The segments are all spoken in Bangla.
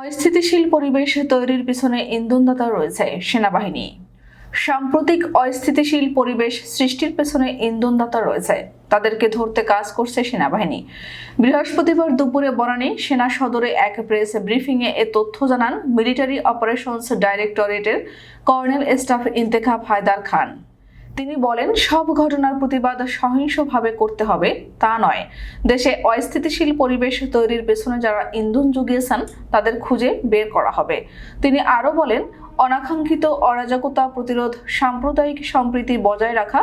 অস্থিতিশীল পরিবেশ তৈরির পিছনে ইন্ধনদাতা রয়েছে সেনাবাহিনী। সাম্প্রতিক অস্থিতিশীল পরিবেশ সৃষ্টির পেছনে ইন্ধনদাতা রয়েছে। তাদেরকে ধরতে কাজ করছে সেনাবাহিনী। বৃহস্পতিবার দুপুরে বনানী সেনা সদরে এক প্রেস ব্রিফিংয়ে এ তথ্য জানান মিলিটারি অপারেশনস ডাইরেক্টরেটের কর্নেল স্টাফ ইন্তেখাব হায়দার খান। তিনি বলেন, সব ঘটনার প্রতিবাদ সহিংসভাবে করতে হবে, তা নয়। দেশে অস্থিতিশীল পরিবেশ তৈরির পেছনে যারা ইন্ধন জুগিয়েছেন, তাদের খুঁজে বের করা হবে। তিনি আরও বলেন অনাকাঙ্ক্ষিত অরাজকতা, প্রতিরোধ, সাম্প্রদায়িক সম্প্রীতি বজায় রাখা,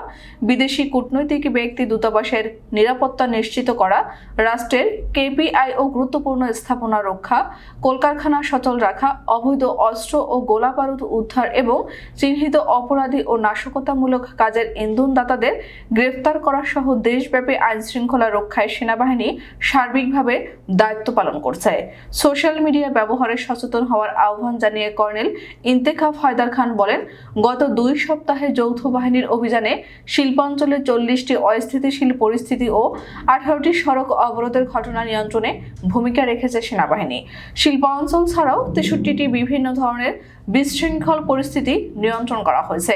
বিদেশি কূটনৈতিক ব্যক্তি দূতাবাসের নিরাপত্তা নিশ্চিত করা, রাষ্ট্রের কেপিআই ও গুরুত্বপূর্ণ স্থাপনা রক্ষা, কলকারখানা সচল রাখা, অবৈধ অস্ত্র ও গোলাবারুদ উদ্ধার এবং চিহ্নিত অপরাধী ও নাশকতামূলক কাজের ইন্ধনদাতাদের গ্রেফতার করা সহ দেশব্যাপী আইন শৃঙ্খলা রক্ষায় সেনাবাহিনী সার্বিকভাবে দায়িত্ব পালন করছে। সোশ্যাল মিডিয়া ব্যবহারে সচেতন হওয়ার আহ্বান জানিয়ে কর্নেল ইন্তেখাব হায়দার খান বলেন, গত দুই সপ্তাহে যৌথ বাহিনীর অভিযানে শিল্পাঞ্চলে চল্লিশটি অস্থিতিশীল পরিস্থিতি ও আঠারোটি সড়ক অবরোধের ঘটনা নিয়ন্ত্রণে ভূমিকা রেখেছে সেনাবাহিনী। শিল্পাঞ্চল ছাড়াও তেষট্টিটি বিভিন্ন ধরনের বিশৃঙ্খল পরিস্থিতি নিয়ন্ত্রণ করা হয়েছে।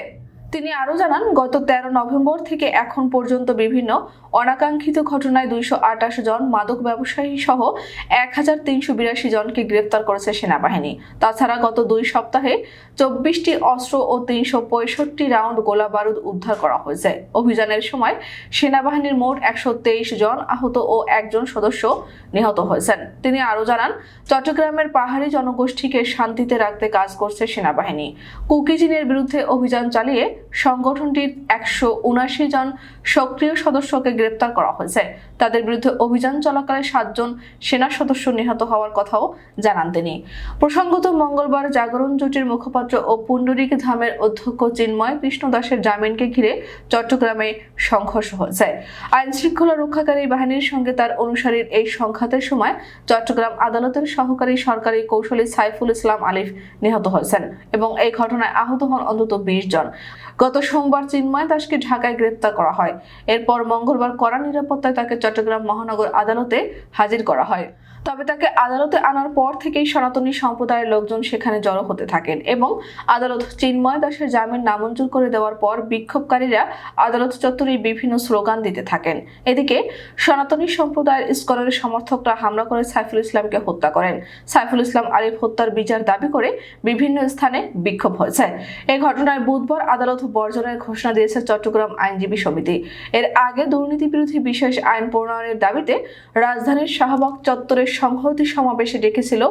তিনি আরও জানান, গত তেরো নভেম্বর থেকে এখন পর্যন্ত বিভিন্ন অনাকাঙ্ক্ষিত ঘটনায় দুইশো আটাশ জন মাদক ব্যবসায়ী সহ এক হাজার তিনশো বিরাশি জনকে গ্রেপ্তার করেছে সেনাবাহিনী। তাছাড়া গত দুই সপ্তাহে চব্বিশটি অস্ত্র ও তিনশো পঁয়ষট্টি রাউন্ড গোলা বারুদ উদ্ধার করা হয়েছে। অভিযানের সময় সেনাবাহিনীর মোট একশো তেইশ জন আহত ও একজন সদস্য নিহত হয়েছেন। তিনি আরও জানান, চট্টগ্রামের পাহাড়ি জনগোষ্ঠীকে শান্তিতে রাখতে কাজ করছে সেনাবাহিনী। কুকিজিনের বিরুদ্ধে অভিযান চালিয়ে সংগঠনটির একশো উনাশি জন সক্রিয় সদস্যকে গ্রেপ্তার করা হয়েছে। তাদের বিরুদ্ধে অভিযান চলাকালে সাতজন সেনা সদস্য নিহত হওয়ার কথাও জানান তিনি। প্রসঙ্গত মঙ্গলবার জাগরণ জোটের মুখপাত্র ও পুণ্ডরিক ধামের অধ্যক্ষ চিন্ময় কৃষ্ণ দাসের জামিনকে ঘিরে চট্টগ্রামে সংঘর্ষ হয়েছে। আইন শৃঙ্খলা রক্ষাকারী বাহিনীর সঙ্গে তার অনুসারীর এই সংঘাতের সময় চট্টগ্রাম আদালতের সহকারী সরকারি কৌশলী সাইফুল ইসলাম আলিফ নিহত হয়েছেন এবং এই ঘটনায় আহত হন অন্তত বিশ জন। গত সোমবার চিন্ময় দাসকে ঢাকায় গ্রেপ্তার করা হয়। এরপর মঙ্গলবার কড়া নিরাপত্তায় তাকে চট্টগ্রাম মহানগর আদালতে হাজির করা হয়। তবে তাকে আদালতে আনার পর থেকেই সনাতনী সম্প্রদায়ের লোকজন সেখানে জড়ো হতে থাকেন এবং আদালত চিন্ময় দাসের জামিন নামঞ্জুর করে দেওয়ার পর বিক্ষোভকারীরা আদালত চত্বরে বিভিন্ন স্লোগান দিতে থাকেন। এদিকে সনাতনী সম্প্রদায়ের ইস্কনের সমর্থকরা হামলা করে সাইফুল ইসলামকে হত্যা করেন। সাইফুল ইসলাম আলিফ হত্যার বিচার দাবি করে বিভিন্ন স্থানে বিক্ষোভ হয়েছে। এই ঘটনায় বুধবার আদালত বর্জনের ঘোষণা দিয়েছে চট্টগ্রাম আইনজীবী সমিতি। এর আগে দুর্নীতি বিরোধী বিশেষ আইন প্রণয়নের দাবিতে রাজধানীর শাহবাগ চত্বরের সংহতি সমাবেশে ডেকেছিল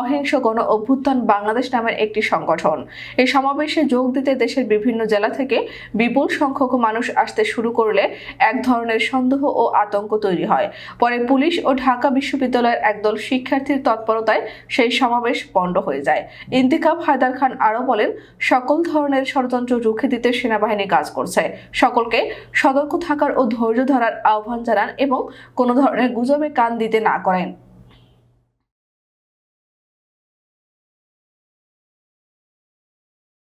অহিংস গণ অভ্যুত্থান বাংলাদেশ নামের একটি সংগঠন। এই সমাবেশে যোগ দিতে দেশের বিভিন্ন জেলা থেকে বিপুল সংখ্যক মানুষ আসতে শুরু করলে এক ধরনের সন্দেহ ও আতঙ্ক তৈরি হয়। পরে পুলিশ ও ঢাকা বিশ্ববিদ্যালয়ের একদল শিক্ষার্থীর তৎপরতায় সেই সমাবেশ পণ্ড হয়ে যায়। ইন্তিকাব হায়দার খান আরও বলেন, সকল ধরনের ষড়যন্ত্র রুখে দিতে সেনাবাহিনী কাজ করছে। সকলকে সতর্ক থাকার ও ধৈর্য ধরার আহ্বান জানান এবং কোনো ধরনের গুজবে কান দিতে না করেন।